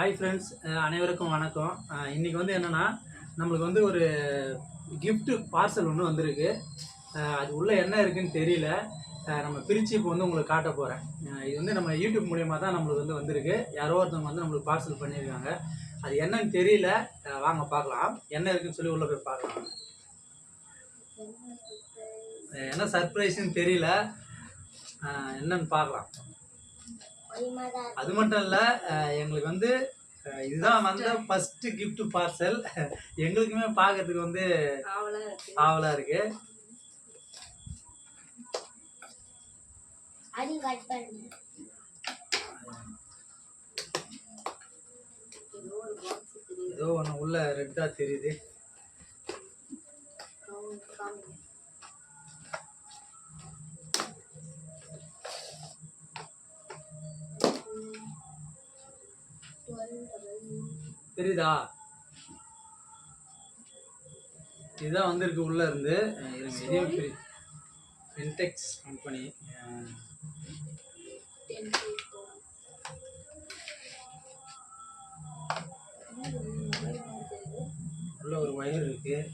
Hi friends அனைவருக்கும் வணக்கம். இன்றைக்கி இன்னைக்கு வந்து என்னென்னா நம்மளுக்கு வந்து ஒரு கிஃப்ட்டு பார்சல் ஒன்று வந்திருக்கு. அது உள்ளே என்ன இருக்குன்னு தெரியல. நம்ம பிரித்து இப்போ வந்து உங்களுக்கு காட்ட போகிறேன் இது வந்து நம்ம யூடியூப் மூலியமாக தான் நம்மளுக்கு வந்து வந்திருக்கு. யாரோ ஒருத்தவங்க வந்து நம்மளுக்கு பார்சல் பண்ணியிருக்காங்க. அது என்னன்னு தெரியல. வாங்க பார்க்கலாம். என்ன இருக்குன்னு சொல்லி உள்ளே போய் பார்க்கலாம். என்ன சர்ப்ரைஸ்ன்னு தெரியல. என்னன்னு பார்க்கலாம். அது மட்டும் இல்லை எங்களுக்கு வந்து இதுதான் வந்த ஃபர்ஸ்ட் gift பார்சல் எங்களுக்குமே பார்க்கறதுக்கு வந்து ஆவலா இருக்கு. ஆவலாக ஏதோ ஒன்று உள்ள ரெட்டாக தெரியுது. தெரியுதா? இதுதான் வந்திருக்கு உள்ள இருந்து. அஹ் இருங்க. இதையும் பிரி இன்டெக்ஸ் கம்பெனி உள்ள ஒரு ஒயர் இருக்கு.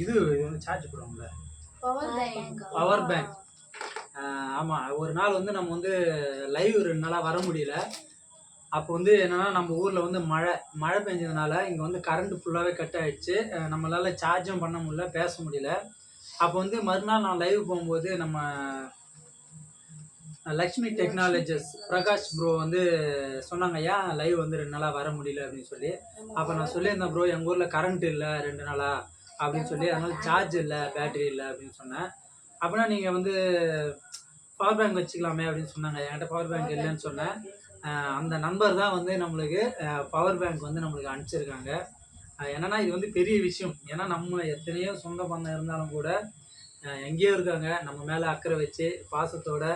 இது இது வந்து சார்ஜ் போடுவோம்ல. பவர் பேங்க் பவர் பேங்க் ஆமாம் ஒரு நாள் வந்து நம்ம வந்து லைவ் ரெண்டு நாளாக வர முடியல. அப்போ வந்து என்னன்னா நம்ம ஊரில் வந்து மழை மழை பெஞ்சதுனால இங்கே வந்து கரண்ட் ஃபுல்லாகவே கட் ஆயிடுச்சு. நம்மளால சார்ஜும் பண்ண முடியல பேச முடியல. அப்போ வந்து மறுநாள் நான் லைவ் போகும்போது நம்ம லக்ஷ்மி டெக்னாலஜிஸ். பிரகாஷ் ப்ரோ வந்து சொன்னாங்க ஏன் லைவ் வந்து ரெண்டு நாளாக வர முடியல? அப்படின்னு சொல்லி. அப்போ நான் சொல்லியிருந்தேன் ப்ரோ எங்கள் ஊரில் கரண்ட் இல்லை ரெண்டு நாளா. அப்படின்னு சொல்லி அதனால சார்ஜ் இல்லை பேட்டரி இல்லை அப்படின்னு சொன்னேன். அப்படின்னா நீங்கள் வந்து பவர் பேங்க் வச்சுக்கலாமே அப்படின்னு சொன்னாங்க. என்கிட்ட பவர் பேங்க் இல்லைன்னு சொன்னேன். அந்த நண்பர் தான் வந்து நம்மளுக்கு பவர் பேங்க் வந்து நம்மளுக்கு அனுப்பிச்சிருக்காங்க. என்னன்னா இது வந்து பெரிய விஷயம். ஏன்னா நம்ம எத்தனையோ சொந்த பந்தம் இருந்தாலும் கூட எங்கேயோ இருக்காங்க. நம்ம மேலே அக்கறை வச்சு பாசத்தோட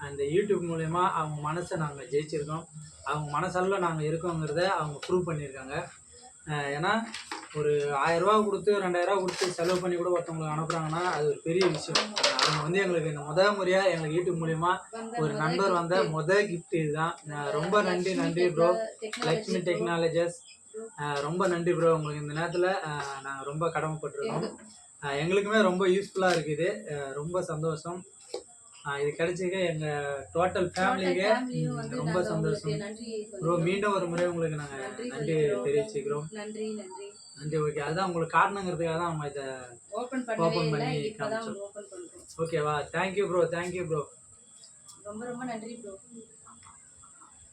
அந்த யூடியூப் மூலயமா அவங்க மனசை நாங்கள் ஜெயிச்சிருக்கோம். அவங்க மனசளவில் நாங்கள் இருக்கோங்கிறத அவங்க ப்ரூவ் பண்ணியிருக்காங்க. ஏன்னா ஒரு ஆயிரரூவா கொடுத்து ரெண்டாயிரரூவா கொடுத்து செலவு பண்ணி கூட ஒருத்தவங்களுக்கு அனுப்புகிறாங்கன்னா அது ஒரு பெரிய விஷயம். அவங்க வந்து எங்களுக்கு இந்த முதல் முறையாக எங்களுக்கு யூடியூப் மூலயமா ஒரு நண்பர் வந்த முதல் கிஃப்ட் இதுதான். ரொம்ப நன்றி நன்றி ப்ரோ லக்ஷ்மி டெக்னாலஜிஸ் ரொம்ப நன்றி ப்ரோ உங்களுக்கு இந்த நேரத்தில் நாங்கள் ரொம்ப கடமைப்பட்டிருக்கோம். எங்களுக்குமே ரொம்ப யூஸ்ஃபுல்லாக இருக்குது. ரொம்ப சந்தோஷம். இது கிடைச்சிக்க எங்கள் டோட்டல் ஃபேமிலிக்கே ரொம்ப சந்தோஷம். நன்றி ப்ரோ மீண்டும் ஒரு முறை உங்களுக்கு நாங்கள் நன்றி தெரிவிச்சுக்கிறோம். நன்றி நன்றி. நன்றி ஓகே அதுதான் உங்களுக்கு காரணங்கிறதுக்காக தான் நம்ம இதை பண்ணவே பண்ணி காமிச்சோம். ஓகேவா தேங்க்யூ ப்ரோ தேங்க்யூ ப்ரோ ரொம்ப ரொம்ப நன்றி ப்ரோ